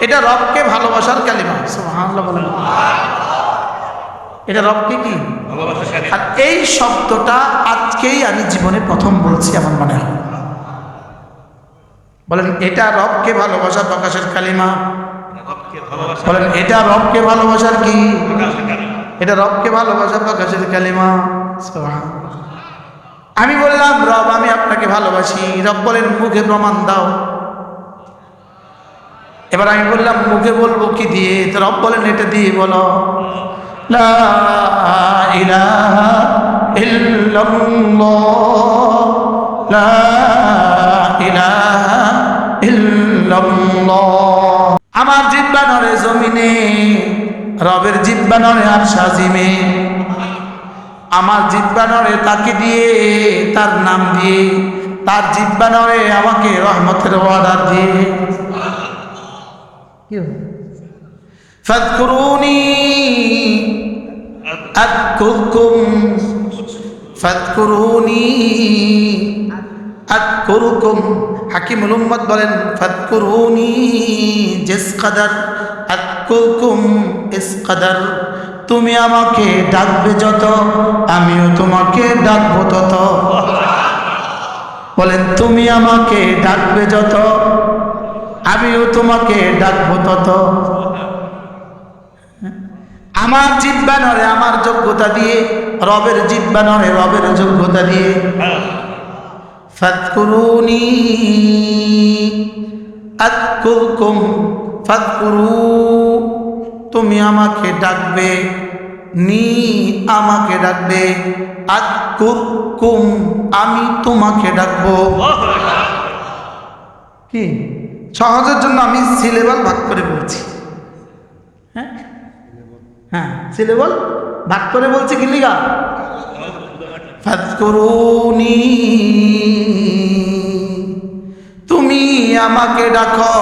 এটা রবকে ভালোবাসার কালিমা। বলেন। এটা রবকে কি? আর এই শব্দটা আজকেই আমি জীবনে প্রথম বলছি আমার মনে হয়। বলেন এটা রবকে ভালোবাসার প্রকাশের কালিমা। বলেন এটা রবকে ভালোবাসার কি? এটা রবকে ভালোবাসার প্রকাশের কালিমা। আমি বললাম রব আমি আপনাকে ভালোবাসি। রব বলেন মুখে প্রমাণ দাও। এবার আমি বললাম, মুখে বলব কি দিয়ে? তো রব বলেন এটা দিয়ে বলো। আমার জিব্বা নরে জমিনে, রবের জিব্বা নরে আর সাজিমে আমার জিব্বা নরে তাকে দিয়ে, তার নাম দিয়ে, তার জিব্বা নরে আমাকে রহমতের ওয়াদার দিয়ে। ফাদকুরুনি আদকুরকুম ফাদকুরুনি আদকুরকুম হাকিমুল উম্মত বলেন, ফাদকুরুনি জিস কাদার আদকুরকুম ইস কাদার তুমি আমাকে ডাকবে যত, আমিও তোমাকে ডাকবো তত। বলেন, তুমি আমাকে ডাকবে যত আমিও তোমাকে ডাকবো তত। আমার জিব্বা নরে আমার যোগ্যতা দিয়ে রবের জিব্বা নরে রবের যোগ্যতা দিয়ে। ফাদকুরুনি আদকুরকুম ফাদকুরু তুমি আমাকে ডাকবে নি আমাকে ডাকবে আদকুরকুম আমি তোমাকে ডাকবো। কি? সহজের জন্য আমি সিলেবাল ভাগ করে বলছি। হ্যাঁ? হ্যাঁ সিলেবল ভাগ করে বলছি কি লিগা? তুমি আমাকে ডাকো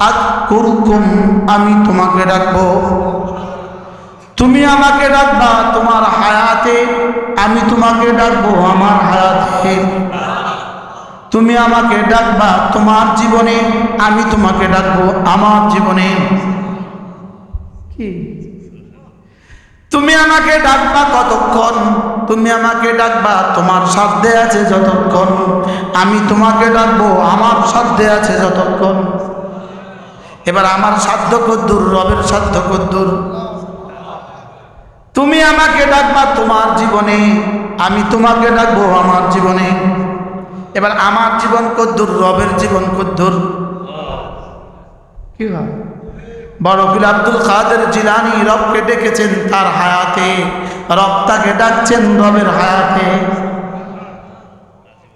আদকুরকুম আমি তোমাকে ডাকবো। তুমি আমাকে ডাকবা তোমার হায়াতে আমি তোমাকে ডাকবো আমার হায়াতে। তুমি আমাকে ডাকবা তোমার জীবনে, আমি তোমাকে ডাকবো আমার জীবনে। তুমি আমাকে ডাকবা কতক্ষণ? তুমি আমাকে ডাকবা তোমার সাধ্যে আছে যতক্ষণ। আমি তোমাকে ডাকবো আমার সাধ্যে আছে যতক্ষণ। এবার আমার সাধ্য কদ্দুর রবের সাধ্য কদ্দুর তুমি আমাকে ডাকবা তোমার জীবনে, আমি তোমাকে ডাকবো আমার জীবনে। এবার আমার জীবন কদ্দুর রবের জীবন কদ্দুর কি হয়? পীর আব্দুল কাদের জিলানি রবকে ডেকেছেন তার হায়াতে। রব তাকে ডাকছেন রবের হায়াতে।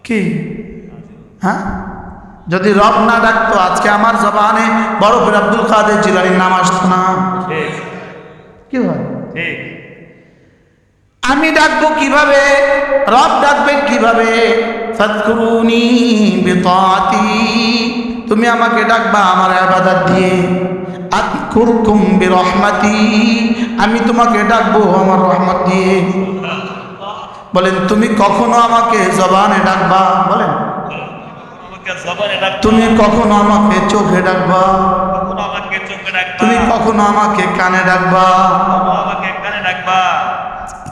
কি? হ্যাঁ? যদি রব না ডাকতো, আজকে আমার জবানে পীর আব্দুল কাদের জিলানির নাম আসতো না। কি হয়? আমি ডাকবো কীভাবে? রব ডাকবেন কীভাবে? ফাদকুরুনি বিতাআতি তুমি আমাকে ডাকবা আমার ইবাদত দিয়ে। আদকুরকুম বিরহমাতি। আমি তোমাকে ডাকবো আমার রহমত দিয়ে। বলেন, তুমি কখনো আমাকে জবানে ডাকবা? বলেন। তুমি কখনো আমাকে চোখে ডাকবা? তুমি কখনো আমাকে কানে ডাকবা? আমাকে কানে ডাকবা?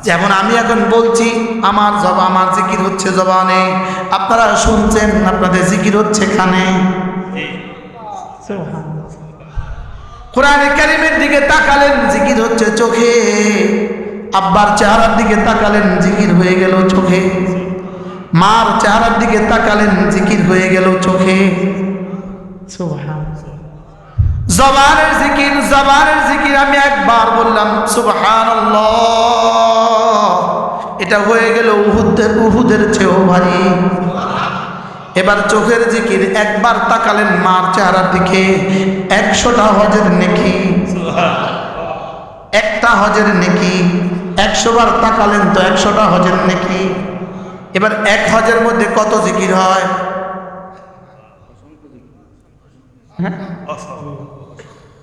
যেমন আমি এখন বলছি আমার জব আমার জিকির হচ্ছে জবানে। আপনারা শুনছেন আপনাদের জিকির হচ্ছে কানে। কোরআনে কারিমের দিকে তাকালেন জিকির হচ্ছে চোখে। আব্বার চেহারার দিকে তাকালেন জিকির হয়ে গেল চোখে। মার চেহারার দিকে তাকালেন জিকির হয়ে গেল চোখে। জবানের জিকির জবানের জিকির আমি একবার বললাম সুবহানাল্লাহ। এটা হয়ে গেল উহুদের উহুদের চেয়েও ভারী। এবার চোখের জিকির একবার তাকালেন মার চেহারার দিকে। একশোটা হজের নেকি। একটা হজের নেকি। একশো বার তাকালেন তো একশোটা হজের নেকি। এবার এক হজের মধ্যে কত জিকির হয়? হ্যাঁ?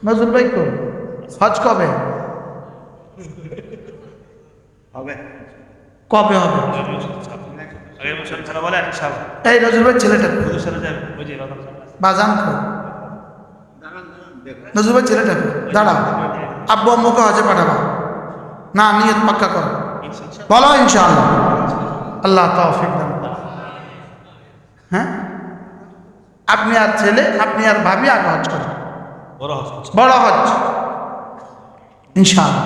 নজরুল ভাই কো হজ কবে? হবে। কবে হবে? এই নজরুল ভাই ছেলেটা বাজান নজরুল ভাই ছেলেটাকে দাঁড়াও। আব্বু আম্মুকে হজে পাঠাবো। না নিয়ত পাক্কা করো। বলো ইনশাআল্লাহ। আল্লাহ তৌফিক দান হ্যাঁ? আপনি আর ছেলে আপনি আর ভাবি আগে হজ করেন বড় হজ। বড় হজ। ইনশাআল্লাহ।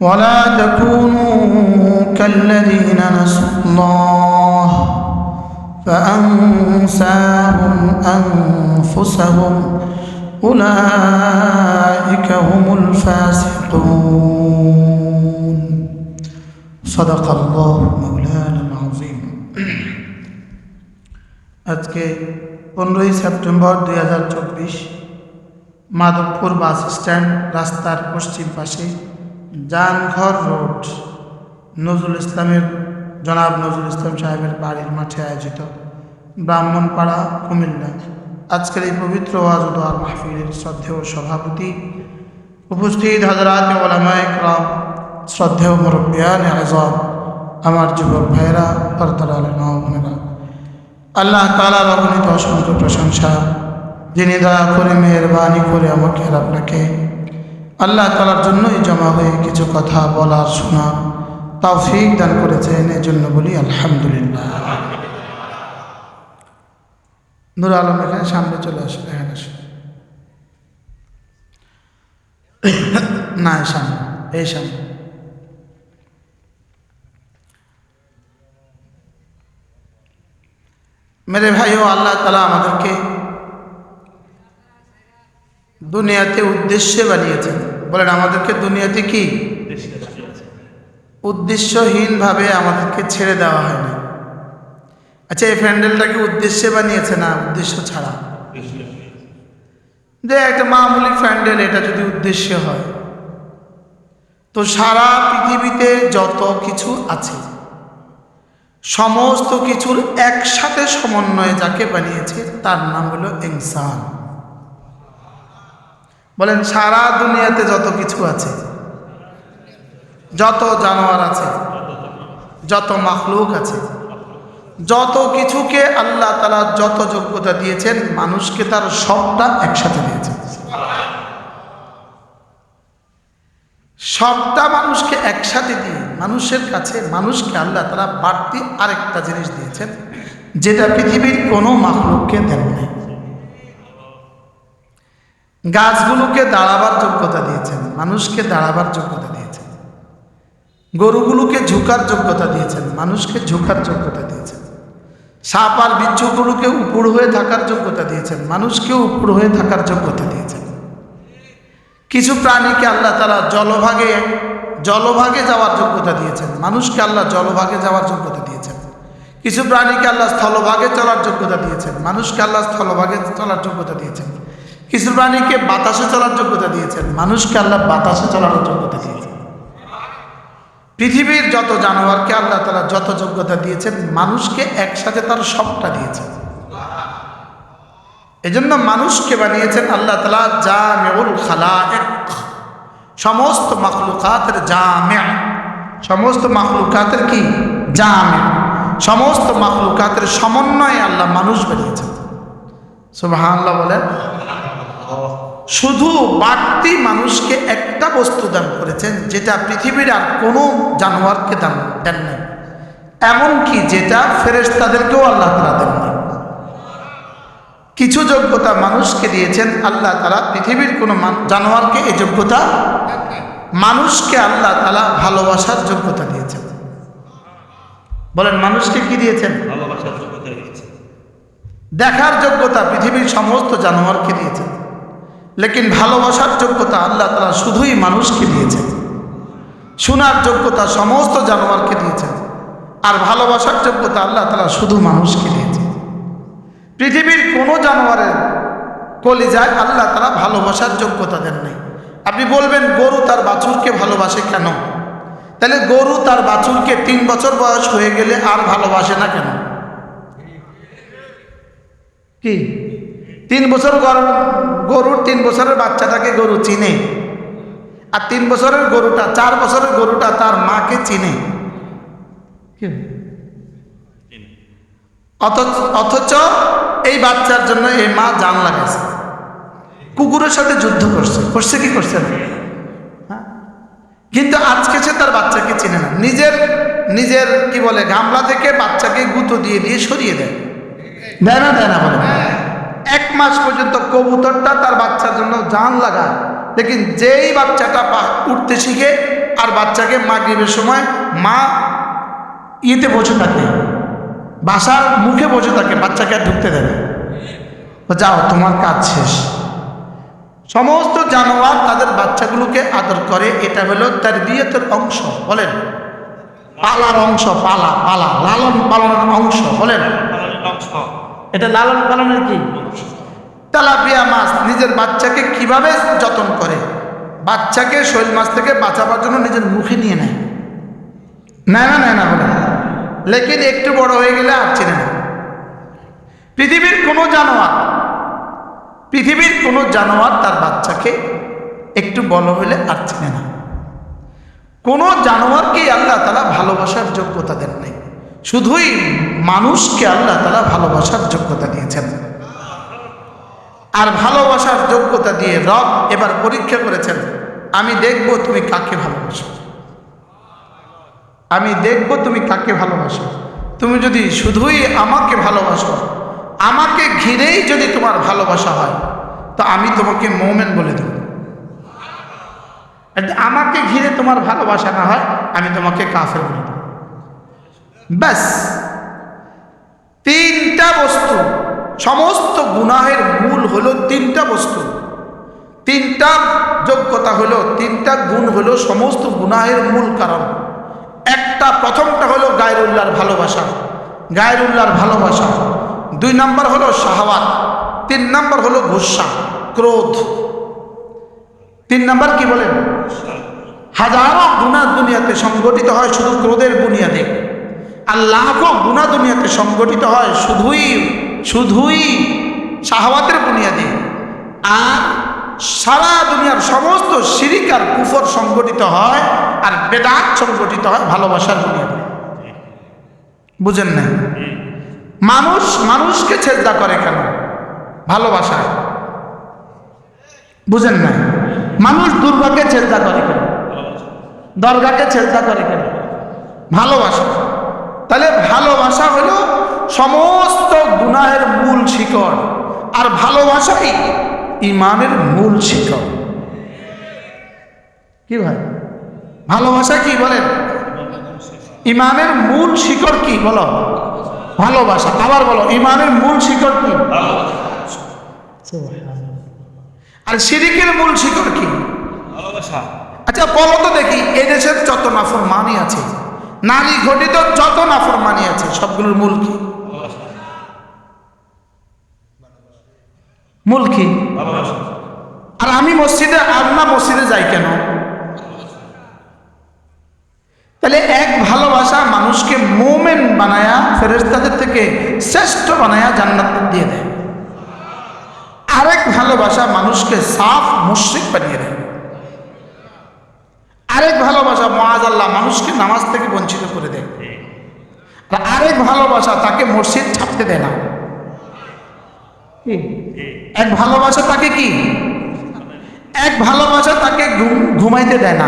ولا تكونوا كالذين نسوا الله فأنساهم أنفسهم أولئك هم الفاسقون صدق الله مولانا العظيم আজকে পনেরোই সেপ্টেম্বর দুই হাজার চব্বিশ মাধবপুর বাস স্ট্যান্ড রাস্তার পশ্চিম পাশে জানঘর রোড, নজরুল ইসলামের, জনাব নজরুল ইসলাম সাহেবের বাড়ির মাঠে আয়োজিত ব্রাহ্মণপাড়া, কুমিল্লা। আজকের এই পবিত্র ওয়াজ দোয়ার মাহফিলের শ্রদ্ধেয় সভাপতি উপস্থিত হজরাত ওলামায় ক্রাম শ্রদ্ধেয় মুরব্বিয়ান আজম, আমার যুবক ভাইয়েরা পর্দার বোনেরা। আল্লাহ তালার অগণিত অসংখ্য প্রশংসা যিনি দয়া করে মেহরবানি করে আমাকে আর আপনাকে আল্লাহ তালার জন্যই জমা হয়ে কিছু কথা বলার শোনার ফিক দান করেছেন এই জন্য বলি আলহামদুলিল্লাহ। নুর আলম এখানে সামনে চলে আসে এখানে না, এই সামনে এই সামনে। মেরে ভাইও আল্লাহ তালা আমাদেরকে দুনিয়াতে উদ্দেশ্যে বানিয়েছেন। বলেন, আমাদেরকে দুনিয়াতে কি? উদ্দেশ্যহীনভাবে আমাদেরকে ছেড়ে দেওয়া হয়নি আচ্ছা এই প্যান্ডেলটাকে উদ্দেশ্যে বানিয়েছে না উদ্দেশ্য ছাড়া? যে একটা মামুলি প্যান্ডেল, এটা যদি উদ্দেশ্য হয়। তো সারা পৃথিবীতে যত কিছু আছে, সমস্ত কিছুর একসাথে সমন্বয়ে যাকে বানিয়েছে, তার নাম হলো ইনসান। বলেন, সারা দুনিয়াতে যত কিছু আছে, যত জানোয়ার আছে, যত মাখলুক আছে, যত কিছুকে আল্লাহ তালা যত যোগ্যতা দিয়েছেন, মানুষকে তার সবটা একসাথে দিয়েছেন। সবটা মানুষকে একসাথে দিয়ে মানুষের কাছে মানুষকে আল্লাহ তারা বাড়তি আরেকটা জিনিস দিয়েছেন, যেটা পৃথিবীর কোনো মাখলুককে দেন নাই। গাছগুলোকে দাঁড়াবার যোগ্যতা দিয়েছেন, মানুষকে দাঁড়াবার যোগ্যতা দিয়েছেন। গরুগুলোকে ঝুঁকার যোগ্যতা দিয়েছেন, মানুষকে ঝুঁকার যোগ্যতা দিয়েছেন। সাপ আর বিচ্ছুগুলোকে উপর হয়ে থাকার যোগ্যতা দিয়েছেন মানুষকেও উপর হয়ে থাকার যোগ্যতা দিয়েছেন। কিছু প্রাণীকে আল্লাহ তারা জলভাগে জলভাগে যাওয়ার যোগ্যতা দিয়েছেন, মানুষকে আল্লাহ জলভাগে যাওয়ার যোগ্যতা দিয়েছেন। কিছু প্রাণীকে আল্লাহ স্থলভাগে চলার যোগ্যতা দিয়েছেন, মানুষকে আল্লাহ স্থলভাগে চলার যোগ্যতা দিয়েছেন। কিছু প্রাণীকে বাতাসে চলার যোগ্যতা দিয়েছেন। মানুষকে আল্লাহ বাতাসে চলার যোগ্যতা দিয়েছেন। পৃথিবীর যত জানোয়ারকে আল্লাহ তারা যত যোগ্যতা দিয়েছেন, মানুষকে একসাথে তার সবটা দিয়েছেন। এজন্য মানুষকে বানিয়েছেন আল্লাহ তালা জামেউল খালায়েক। সমস্ত মাখলুকাতের জামে। সমস্ত মাখলুকাতের কি? জামে। সমস্ত মাখলুকাতের সমন্বয়ে আল্লাহ মানুষ বানিয়েছেন। সুবাহ আল্লাহ বলেন। শুধু বাড়তি মানুষকে একটা বস্তু দান করেছেন যেটা পৃথিবীর আর কোনো জানোয়ারকে দান দেন নাই। এমনকি যেটা ফেরেস তাদেরকেও আল্লাহ তালা দেন নাই। কিছু যোগ্যতা মানুষকে দিয়েছেন আল্লাহ তালা পৃথিবীর কোনো জানোয়ারকে এই যোগ্যতা মানুষকে আল্লাহ তালা ভালোবাসার যোগ্যতা দিয়েছেন। বলেন মানুষকে কি দিয়েছেন? ভালোবাসার যোগ্যতা দিয়েছে দেখার যোগ্যতা পৃথিবীর সমস্ত জানোয়ারকে দিয়েছেন। লেকিন ভালোবাসার যোগ্যতা আল্লাহ তালা শুধুই মানুষকে দিয়েছেন। শোনার যোগ্যতা সমস্ত জানোয়ারকে দিয়েছেন। আর ভালোবাসার যোগ্যতা আল্লাহ তালা শুধু মানুষকে দিয়েছেন। পৃথিবীর কোনো জানোয়ারের কলিজায় আল্লাহ তালা ভালোবাসার যোগ্যতা দেন নাই। আপনি বলবেন, গরু তার বাছুরকে ভালোবাসে কেন? তাহলে গরু তার বাছুরকে তিন বছর বয়স হয়ে গেলে আর ভালোবাসে না কেন? কি? তিন বছর গর- গরুর তিন বছরের বাচ্চাটাকে গরু চিনে। আর তিন বছরের গরুটা, চার বছরের গরুটা তার মাকে চিনে। অথচ এই বাচ্চার জন্য এই মা জান লাগাইছে। কুকুরের সাথে যুদ্ধ করছে। করছে কি করছে না? হ্যাঁ? কিন্তু আজকে সে তার বাচ্চাকে চিনে না। নিজের নিজের কি বলে, গামলা থেকে বাচ্চাকে গুঁতো দিয়ে দিয়ে সরিয়ে দেয়। দেয় না দেয় না বলে। এক মাস পর্যন্ত কবুতরটা তার বাচ্চার জন্য জান লাগায়। লেকিন যেই বাচ্চাটা উঠতে শিখে, আর বাচ্চাকে মাগরিবের সময় মা ইয়েতে বসে থাকে, বাসার মুখে বসে থাকে, বাচ্চাকে আর ঢুকতে দেবে যাও, তোমার কাজ শেষ। সমস্ত জানোয়ার তাদের বাচ্চাগুলোকে আদর করে, এটা হলো তার বিয়েতের অংশ, বলেন। পালার অংশ, পালা পালা, লালন পালনের অংশ, বলেন। অংশ। এটা লালন পালনের কি? তেলাপিয়া মাছ নিজের বাচ্চাকে কীভাবে যত্ন করে? বাচ্চাকে শৈল মাছ থেকে বাঁচাবার জন্য নিজের মুখে নিয়ে নেয়। না নেয় না বলে। লেকিন একটু বড় হয়ে গেলে আর চেনে না। পৃথিবীর কোনো জানোয়ার, পৃথিবীর কোনো জানোয়ার তার বাচ্চাকে একটু বড় হলে আর চেনে না। কোনো জানোয়ারকেই আল্লাহ তালা ভালোবাসার যোগ্যতা দেন নাই। শুধুই মানুষকে আল্লাহ তালা ভালোবাসার যোগ্যতা দিয়েছেন। আর ভালোবাসার যোগ্যতা দিয়ে রব এবার পরীক্ষা করেছেন, আমি দেখব তুমি কাকে ভালোবাসো। আমি দেখব তুমি কাকে ভালোবাসো। তুমি যদি শুধুই আমাকে ভালোবাসো, আমাকে ঘিরেই যদি তোমার ভালোবাসা হয়, তো আমি তোমাকে মোমেন বলে দেব। আমাকে ঘিরে তোমার ভালোবাসা না হয়, আমি তোমাকে কাফের বলে দেব। ব্যাস। তিনটা বস্তু, সমস্ত গুনাহের মূল হলো তিনটা বস্তু। তিনটা যোগ্যতা হলো, তিনটা গুণ হলো সমস্ত গুনাহের মূল কারণ। একটা, প্রথমটা হলো গায়রুল্লাহর ভালোবাসা। গায়রুল্লাহর ভালোবাসা। দুই নাম্বার হলো শাহওয়াত। তিন নাম্বার হলো গুসা, ক্রোধ। তিন নাম্বার কি বলেন? হাজারো গুণা দুনিয়াতে সংগঠিত হয় শুধু ক্রোধের বুনিয়াদে। আর লাখো গুণা দুনিয়াতে সংগঠিত হয় শুধুই শুধুই শাহওয়াতের বুনিয়াদে। আর সারা দুনিয়ার সমস্ত শিরিক আর কুফর সংগঠিত হয় আর বেদাত সংগঠিত হয় ভালোবাসার বুনিয়াদে। বুঝেন না মানুষ মানুষকে ছেদা করে কেন? ভালোবাসা। বুঝেন না মানুষ দুর্গাকে ছেদা করে কেন? দরগাকে ছেদা করে কেন? ভালোবাসা। তাহলে ভালোবাসা হলো সমস্ত গুনাহের মূল শিকড়। আর ভালোবাসাই ইমানের মূল শিকড়। কি ভাই? ভালোবাসা কি বলেন? ইমানের মূল শিকড় কি বলো? ভালোবাসা। আবার বলো ইমানের মূল শিকড় কি? আর শিরিকের মূল শিকড় কি? ভালোবাসা। আচ্ছা বলো তো দেখি এদেশের যত নাফর মানি আছে নারী ঘটিত যত নাফর মানি আছে, সবগুলোর মূল কি? মূল কি? আর আমি মসজিদে না মসজিদে যাই কেন? তাহলে এক ভালোবাসা মানুষকে মোমেন বানায়া ফেরেস্তাদের থেকে শ্রেষ্ঠ বানায়া জান্নাত দিয়ে দেয়। আরেক ভালোবাসা মানুষকে সাফ মুশ্রিক বানিয়ে দেয়। আরেক ভালোবাসা মহাজ আল্লাহ মানুষকে নামাজ থেকে বঞ্চিত করে দেয়। আর আরেক ভালোবাসা তাকে মসজিদ ছাপতে দেয় না। এক ভালোবাসা তাকে কি? এক ভালোবাসা তাকে ঘুমাইতে দেয় না।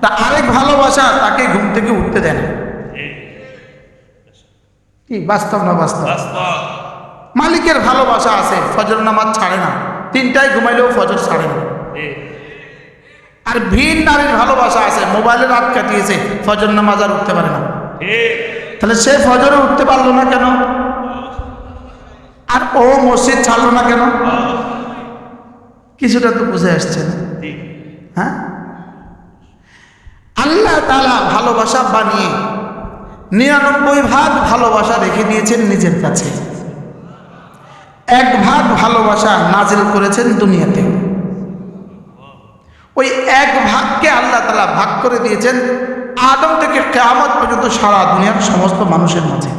তা আরেক ভালোবাসা তাকে ঘুম থেকে উঠতে দেয় না। কি বাস্তব না বাস্তব? বাস্তব। মালিকের ভালোবাসা আছে ফজর নামাজ ছাড়ে না। তিনটায় ঘুমাইলেও ফজর ছাড়ে না। ঠিক। আর ভিন নারীর ভালোবাসা আছে মোবাইলে রাত কাটিয়েছে ফজর নামাজ আর উঠতে পারে না। তাহলে সে ফজরে উঠতে পারল না কেন? আর ও মসজিদ ছাড়লো না কেন? কিছুটা তো বুঝে আসছে না। হ্যাঁ? আল্লাহ তালা ভালোবাসা বানিয়ে নিরানব্বই ভাগ ভালোবাসা রেখে দিয়েছেন নিজের কাছে। এক ভাগ ভালোবাসা নাজিল করেছেন দুনিয়াতে। ওই এক ভাগকে আল্লাহ তালা ভাগ করে দিয়েছেন আদম থেকে কেয়ামত পর্যন্ত সারা দুনিয়ার সমস্ত মানুষের মাঝে?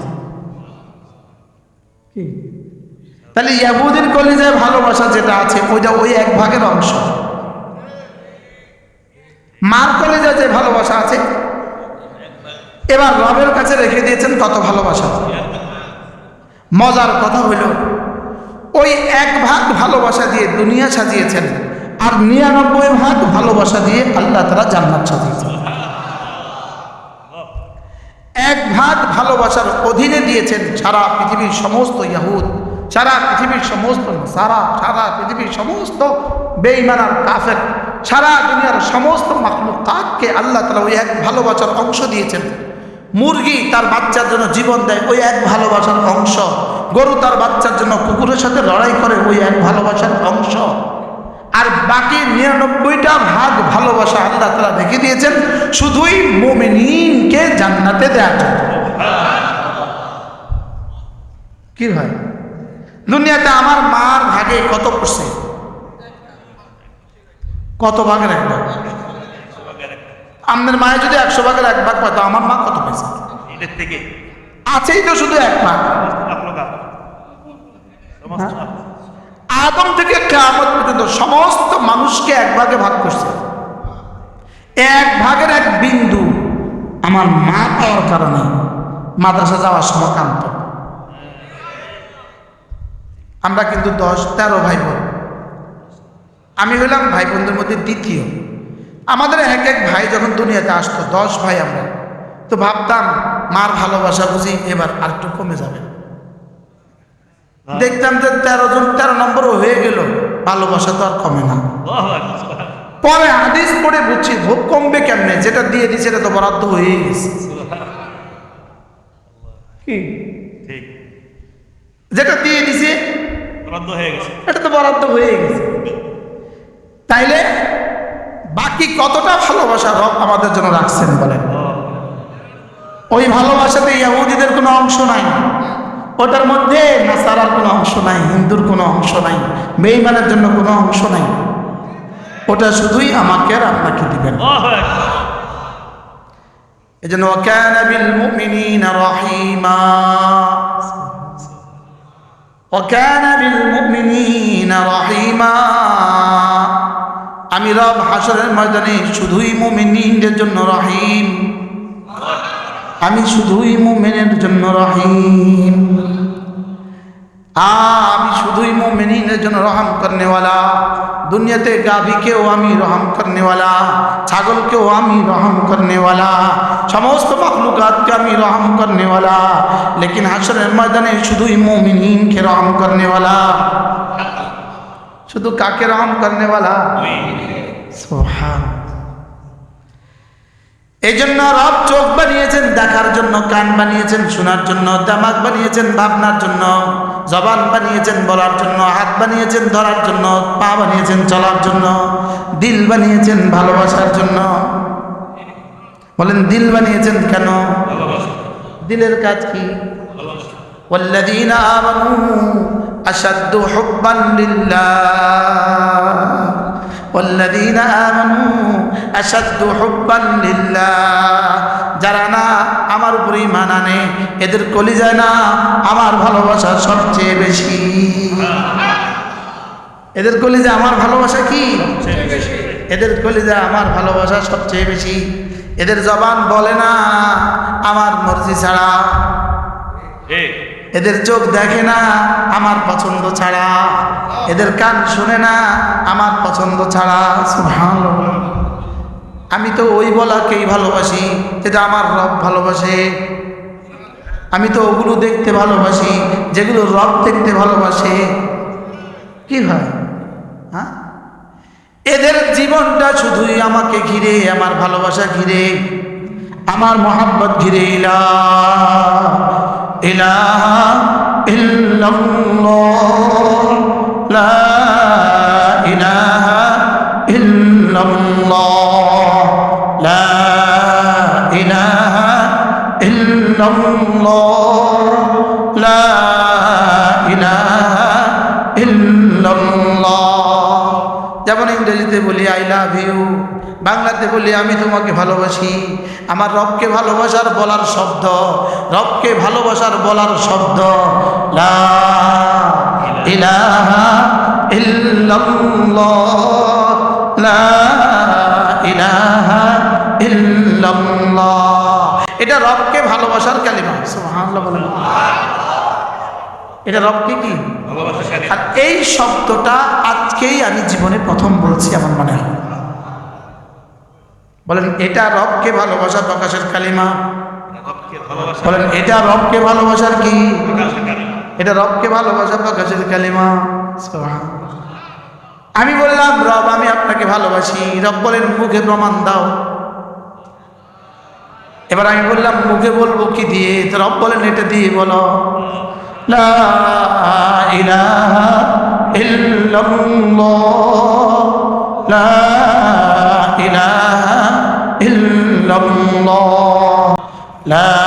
তাহলে ইয়াহুদের কলিজায় ভালোবাসা যেটা আছে, ওইটা ওই এক ভাগের অংশ। মার কলেজে যে ভালোবাসা আছে, এবার রবের কাছে রেখে দিয়েছেন কত ভালোবাসা। মজার কথা হইল ওই এক ভাগ ভালোবাসা দিয়ে দুনিয়া সাজিয়েছেন। আর নিরানব্বই ভাগ ভালোবাসা দিয়ে আল্লাহ তারা জান্নাত সাজিয়েছেন এক ভাগ ভালোবাসার অধীনে দিয়েছেন সারা পৃথিবীর সমস্ত ইয়াহুদ, সারা পৃথিবীর সমস্ত সারা সারা পৃথিবীর সমস্ত বেইমানার কাফের, সারা দুনিয়ার সমস্ত মাখলুকাতকে আল্লাহ তালা ওই এক ভালোবাসার অংশ দিয়েছেন। মুরগি তার বাচ্চার জন্য জীবন দেয় ওই এক ভালোবাসার অংশ। গরু তার বাচ্চার জন্য কুকুরের সাথে লড়াই করে ওই এক ভালোবাসার অংশ। আর বাকি নিরানব্বইটা ভাগ ভালোবাসা আল্লাহ তালা রেখে দিয়েছেন শুধুই মোমিনকে জান্নাতে দেওয়ার জন্য। কি হয় দুনিয়াতে আমার মার ভাগে কত পড়ছে? কত ভাগের এক ভাগ? আপনার মায়ের যদি একশো ভাগের এক ভাগ পায় তো আমার মা কত পাইছে এটার থেকে। আছেই তো শুধু এক ভাগ। আদম থেকে কেয়ামত পর্যন্ত সমস্ত মানুষকে এক ভাগে ভাগ করছে। এক ভাগের এক বিন্দু আমার মা পাওয়ার কারণে মাদ্রাসা যাওয়ার সময় কান্ত আমরা কিন্তু দশ, তেরো ভাই বোন। আমি হইলাম ভাই বোনদের মধ্যে দ্বিতীয়। আমাদের এক এক ভাই যখন দুনিয়াতে আসতো, দশ ভাই আমরা, তো ভাবতাম মার ভালোবাসা বুঝি এবার আর একটু কমে যাবে। দেখতাম যে তেরো জন তেরো নম্বরও হয়ে গেল। ভালোবাসা তো আর কমে না। পরে হাদিস পড়ে বুঝছি ভোগ কমবে কেমনে? যেটা দিয়ে দিছে এটা তো বরাদ্দ হয়ে গেছে। কি? যেটা দিয়ে দিছে হয়ে এটা তো বরাদ্দ হয়ে গেছে। তাইলে বাকি কতটা ভালোবাসা রব আমাদের জন্য রাখছেন বলেন? ওই ভালোবাসাতে ইয়াহুদিদের কোনো অংশ নাই। ওটার মধ্যে নাসারার কোনো অংশ নাই হিন্দুর কোনো অংশ নাই বেইমানের জন্য কোনো অংশ নাই। ওটা শুধুই আমাকে আর আপনাকে দিবেন। এই জন্য ওয়াকানা বিল মুমিনিনা রাহিমা। ওয়াকানা বিল মুমিনিনা রাহিমা। আমি রব হাসরের ময়দানে শুধুই মুমিনদের জন্য রহিম। আমি শুধুই মুমিনের জন্য রহিম। আ, আমি শুধুই মুমিনের জন্য রহম করনেওয়ালা। দুনিয়াতে গাভীকেও আমি রহম করনেওয়ালা ছাগলকেও আমি রহম করনেওয়ালা সমস্ত মখলুকাতকে আমি রহম করনেওয়ালা লেকিন হাসরের ময়দানে শুধুই মুমিনকে রহম করনেওয়ালা। শুধু কাকে রহম করনেওয়ালা? সোহান এই জন্য রব চোখ বানিয়েছেন, দেখার জন্য, কান বানিয়েছেন, শোনার জন্য, দামাক বানিয়েছেন, ভাবনার জন্য, জবান বানিয়েছেন, বলার জন্য, হাত বানিয়েছেন, ধরার জন্য, পা বানিয়েছেন, চলার জন্য, দিল বানিয়েছেন, ভালোবাসার জন্য। বলেন, দিল বানিয়েছেন কেন? দিলের কাজ কি? আসাদ্দু হুব্বান লিল্লাহ। والذين آمنوا أشد حبا لله যারা না আমার উপরে ইমান আনে এদের কলিজায় না আমার ভালোবাসা সবচেয়ে বেশি এদের কলিজা আমার ভালোবাসা কি এদের কলিজা আমার ভালোবাসা সবচেয়ে বেশি এদের জবান বলে না আমার মর্জি ছাড়া ঠিক এদের চোখ দেখে না, আমার পছন্দ ছাড়া। এদের কান শুনে না, আমার পছন্দ ছাড়া। ভালো আমি তো ওই বলাকেই ভালোবাসি যেটা আমার রব ভালোবাসে। আমি তো ওগুলো দেখতে ভালোবাসি যেগুলো রব দেখতে ভালোবাসে। কি হয়? হ্যাঁ? এদের জীবনটা শুধুই আমাকে ঘিরে, আমার ভালোবাসা ঘিরে, আমার মোহাম্মত ঘিরে। ইলা ইলাহা ইল্লাল্লাহ লা ইলাহা ইল্লাল্লাহ লা ইলাহা ইল্লাল্লাহ লা ইলাহা ইল্লাল্লাহ যেমন ইংরেজিতে বলি আই লাভ ইউ বাংলাতে বলি, আমি তোমাকে ভালোবাসি। আমার রবকে ভালোবাসার বলার শব্দ রবকে ভালোবাসার বলার শব্দ লা ইলাহা ইল্লাল্লাহ লা ইলাহা ইল্লাল্লাহ। এটা রবকে ভালোবাসার কালিমা। সুবহানাল্লাহ বলেন। এটা রবকে কি? আর এই শব্দটা আজকেই আমি জীবনে প্রথম বলছি আমার মনে হয়। বলেন এটা রবকে ভালোবাসা প্রকাশের কালিমা। বলেন এটা রবকে ভালোবাসার কি? এটা রবকে ভালোবাসা প্রকাশের কালিমা। আমি বললাম রব আমি আপনাকে ভালোবাসি। রব বলেন মুখে প্রমাণ দাও। এবার আমি বললাম মুখে বলব কি দিয়ে? তো রব বলেন এটা দিয়ে বলো। লা ইলাহা ইল্লাল্লাহ। লা ইলাহা ইল্লাল্লাহ। লা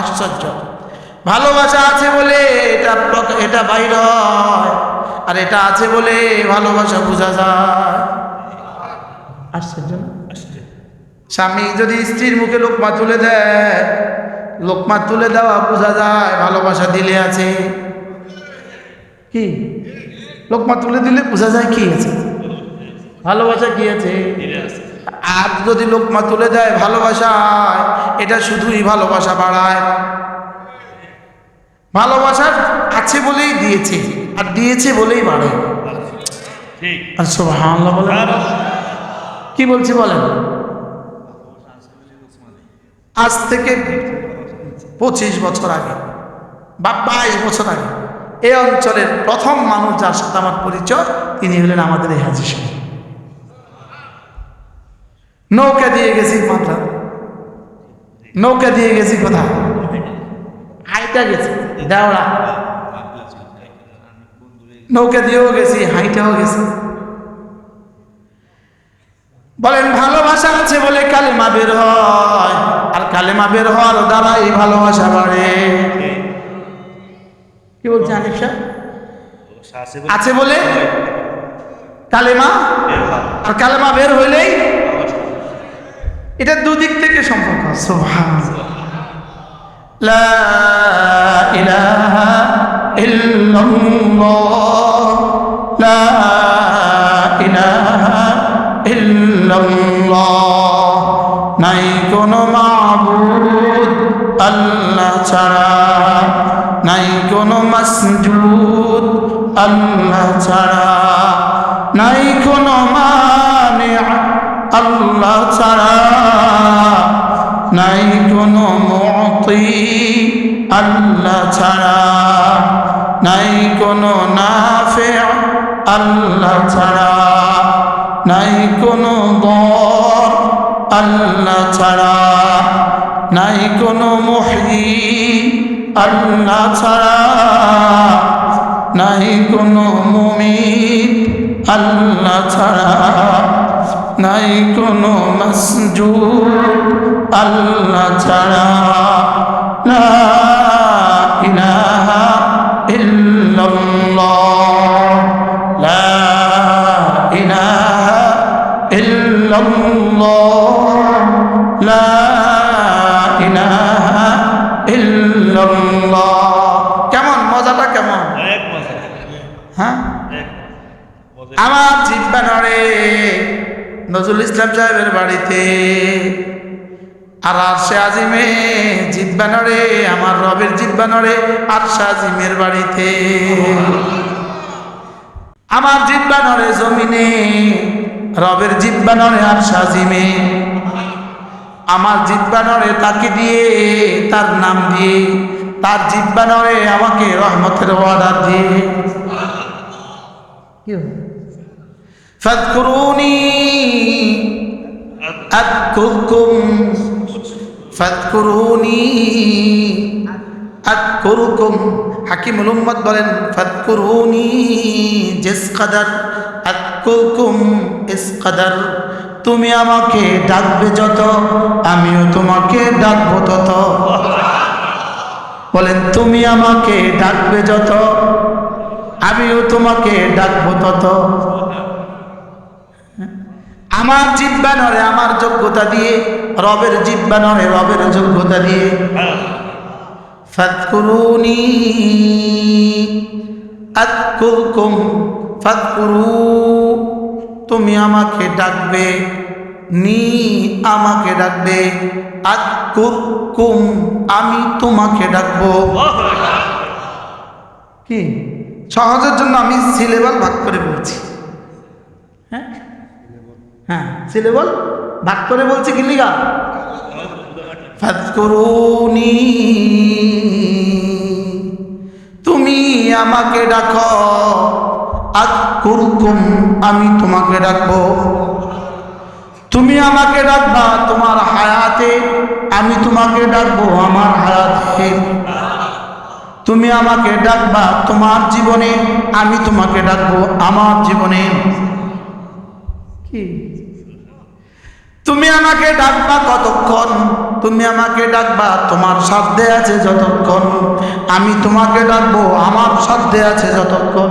আশ্চর্য। ভালোবাসা আছে বলে এটা এটা বাইর হয়, আর এটা আছে বলে ভালোবাসা বোঝা যায়। আশ্চর্য। স্বামী যদি স্ত্রীর মুখে লোকমা তুলে দেয়, লোকমা তুলে দেওয়া বোঝা যায় ভালোবাসা দিলে আছে। কি? লোকমা তুলে দিলে বোঝা যায় কি আছে? ভালোবাসা কি আছে? আর যদি লোকমা তুলে দেয় ভালোবাসায় এটা শুধুই ভালোবাসা বাড়ায়। ভালোবাসা আছে বলেই দিয়েছে আর দিয়েছে বলেই বাড়ে। আর সুবহানাল্লাহ বলেন। কি বলছি বলেন? আজ থেকে পঁচিশ বছর আগে বা বাইশ বছর আগে এই অঞ্চলের প্রথম মানুষ যার সাথে আমার পরিচয় তিনি হলেন আমাদের এই হাজি সাহেব। নৌকা দিয়ে গেছি মাত্রা নৌকা দিয়ে গেছি কোথায় হাইটা গেছি দেওড়া নৌকা দিয়েও গেছি হাইটাও গেছি বলেন ভালোবাসা আছে বলে কালেমা বের হয় আর কালেমা বের হওয়ার দ্বারাই ভালোবাসা বাড়ে কি বলছে আনিফ? আছে বলে কালেমা। আর কালেমা বের হইলেই। এটা দুদিক থেকে সম্পর্ক ইল্লাল্লাহ। নাই কোনো মাবুদ আল্লাহ ছাড়া। নাই কোনো মাসজুদ আল্লাহ ছাড়া। নাই কোনো মানে আল্লাহ ছাড়া। নাই কোনো মতি আল্লাহ ছাড়া। নাই কোনো নাফে আল্লাহ ছাড়া। নাই কোনো দর আল্লাহ ছাড়া। নাই কোনো মহি আল্লাহ ছাড়া। নাই কোনো মুমিত আল্লাহ ছাড়া। নাই কোনো মসজুদ আল্লাহ ছাড়া নজরুল ইসলাম সাহেবের বাড়িতে। আর আরশে আজিমে জিব্বা নড়ে আমার রবের জিব্বা নড়ে আরশে আজিমের বাড়িতে। আমার জিব্বা নড়ে জমিনে, রবের জিব্বা নড়ে আর সাজিমে আমার জিব্বা নড়ে তাকে দিয়ে, তার নাম দিয়ে, তার জিব্বা নড়ে আমাকে রহমতের ওয়াদার দিয়ে। ফাদকুরুনি আদকুরকুম ফাদকুরুনি আদকুরকুম হাকিমুল উম্মত বলেন, ফাদকুরুনি জিস কাদার আদকুরকুম ইস কাদার তুমি আমাকে ডাকবে যত, আমিও তোমাকে ডাকবো তত। বলেন, তুমি আমাকে ডাকবে যত, আমিও তোমাকে ডাকবো তত। আমার জিব্বা নড়ে, আমার যোগ্যতা দিয়ে, রবের জিব্বা নড়ে, রবের যোগ্যতা দিয়ে। ফাদকুরুনি, আদকুরকুম, ফাদকুরু, তুমি আমাকে ডাকবে, নি আমাকে ডাকবে, আদকুরকুম, আমি তোমাকে ডাকবো। কি? সহজের জন্য আমি সিলেবাল ভাগ করে বলছি। হ্যাঁ? হ্যাঁ। সিলেবল ভাগ করে বলছি কি লিগা? তুমি আমাকে ডাকো আদকুরকুম আমি তোমাকে ডাকবো। তুমি আমাকে ডাকবা তোমার হায়াতে, আমি তোমাকে ডাকবো আমার হায়াতে। তুমি আমাকে ডাকবা তোমার জীবনে, আমি তোমাকে ডাকবো আমার জীবনে। তুমি আমাকে ডাকবা কতক্ষণ? তুমি আমাকে ডাকবা, তোমার সাধ্যে আছে যতক্ষণ। আমি তোমাকে ডাকবো, আমার সাধ্যে আছে যতক্ষণ।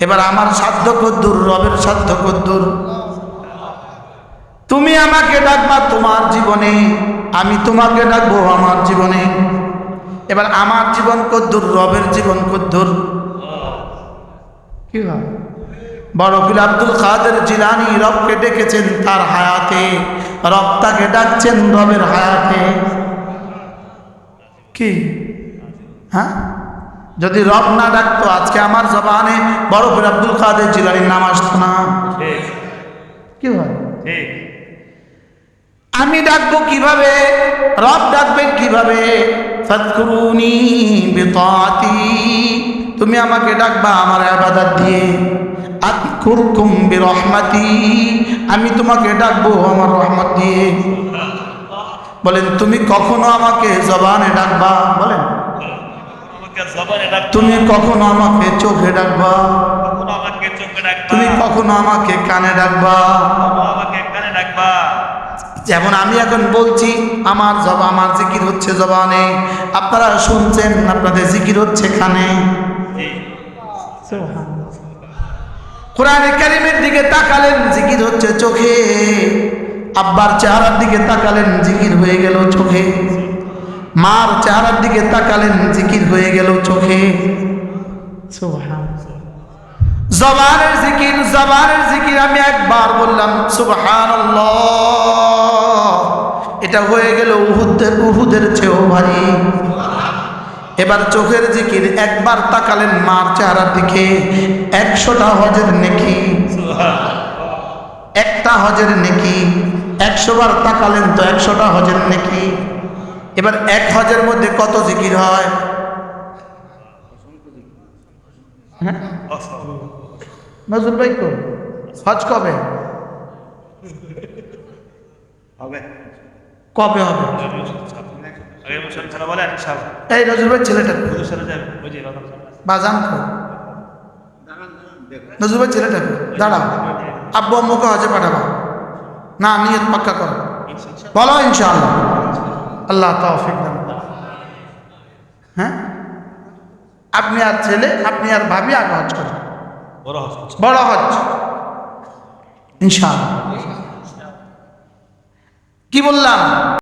এবার আমার সাধ্য কদ্দুর রবের সাধ্য কদ্দুর তুমি আমাকে ডাকবা তোমার জীবনে, আমি তোমাকে ডাকবো আমার জীবনে। এবার আমার জীবন কদ্দুর রবের জীবন কদ্দুর কি হয়? বড় পীর আব্দুল কাদের জিলানি রবকে ডেকেছেন তার হায়াতে। রব তাকে ডাকছেন রবের হায়াতে। কি? হ্যাঁ? যদি রব না ডাকতো আজকে আমার জবানে বড় পীর আব্দুল কাদের জিলানির নাম আসতো না। কি হয়? আমি ডাকবো কীভাবে? রব ডাকবেন কীভাবে? তুমি আমাকে ডাকবা আমার আবাদত দিয়ে। আমি তোমাকে ডাকবো আমার রহমত দিয়ে। বলেন, তুমি কখনো আমাকে জবানে ডাকবা? বলেন। তুমি কখনো আমাকে চোখে ডাকবা? তুমি কখনো আমাকে কানে ডাকবা? যেমন আমি এখন বলছি, আমার জবা, আমার জিকির হচ্ছে জবানে। আপনারা শুনছেন, আপনাদের জিকির হচ্ছে কানে। কোরআনে কারিমের দিকে তাকালেন, জিকির হচ্ছে চোখে। আব্বার চেহারার দিকে তাকালেন, জিকির হয়ে গেল চোখে। মার চেহারার দিকে তাকালেন, জিকির হয়ে গেল চোখে। জবানের জিকির জবানের জিকির আমি একবার বললাম সুবহান এটা হয়ে গেল উহুদের উহুদের চেয়েও ভারী। এবার চোখের জিকির একবার তাকালেন মার চেহারার দিকে। একশোটা হজের নেকি। একটা হজের নেকি। একশো বার তাকালেন তো একশোটা হজের নেকি। এবার এক হজের মধ্যে কত জিকির হয়? হ্যাঁ? নজরুল ভাই তো হজ কবে? হবে। কবে হবে? আগে ছাড়া এই ছেলেটা হুজুর সাথে যাবে ওই যে বাজান তো নজরুল ভাই ছেলেটা দাঁড়াও। আব্বু আম্মুকে হজে পাঠাবো। না নিয়ত পাক্কা করো। বলো ইনশাআল্লাহ। আল্লাহ তৌফিক দান হ্যাঁ? আপনি আর ছেলে আপনি আর ভাবি আগে হজ করেন বড় হচ্ছে বড় হজ। ইনশাআল্লাহ। কি বললাম?